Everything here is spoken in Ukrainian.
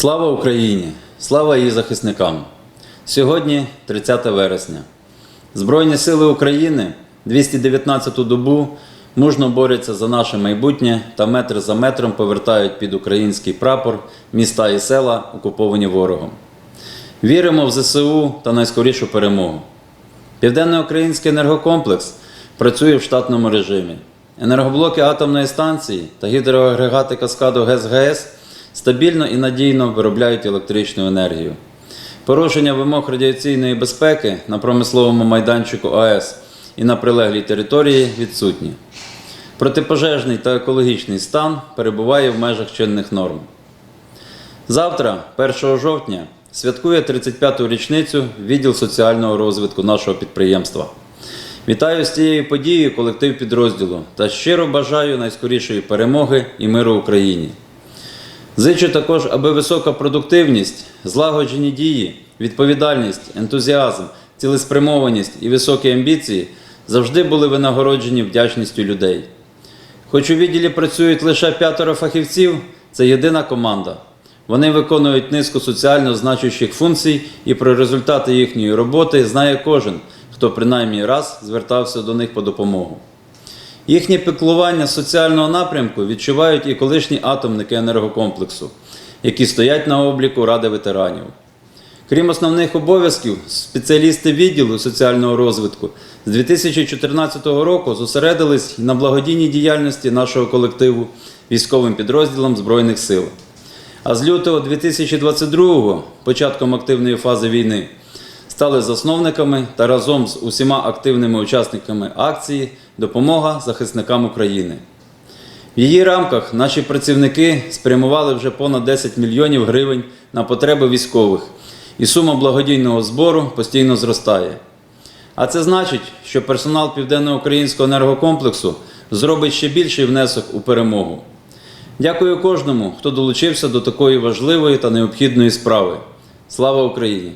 Слава Україні! Слава її захисникам! Сьогодні 30 вересня. Збройні сили України 219-ту добу мужно борються за наше майбутнє та метр за метром повертають під український прапор міста і села, окуповані ворогом. Віримо в ЗСУ та найскорішу перемогу. Південноукраїнський енергокомплекс працює в штатному режимі. Енергоблоки атомної станції та гідроагрегати каскаду ГЕС-ГЕС стабільно і надійно виробляють електричну енергію. Порушення вимог радіаційної безпеки на промисловому майданчику АЕС і на прилеглій території відсутні. Протипожежний та екологічний стан перебуває в межах чинних норм. Завтра, 1 жовтня, святкує 35-ту річницю відділ соціального розвитку нашого підприємства. Вітаю з цією подією колектив підрозділу та щиро бажаю найскорішої перемоги і миру Україні. Зичу також, аби висока продуктивність, злагоджені дії, відповідальність, ентузіазм, цілеспрямованість і високі амбіції завжди були винагороджені вдячністю людей. Хоч у відділі працюють лише п'ятеро фахівців, це єдина команда. Вони виконують низку соціально значущих функцій, і про результати їхньої роботи знає кожен, хто принаймні раз звертався до них по допомогу. Їхнє піклування соціального напрямку відчувають і колишні атомники енергокомплексу, які стоять на обліку Ради ветеранів. Крім основних обов'язків, спеціалісти відділу соціального розвитку з 2014 року зосередились на благодійній діяльності нашого колективу військовим підрозділам Збройних сил. А з лютого 2022 початком активної фази війни, стали засновниками та разом з усіма активними учасниками акції Допомога захисникам України. В її рамках наші працівники спрямували вже понад 10 мільйонів гривень на потреби військових, і сума благодійного збору постійно зростає. А це значить, що персонал Південноукраїнського енергокомплексу зробить ще більший внесок у перемогу. Дякую кожному, хто долучився до такої важливої та необхідної справи. Слава Україні!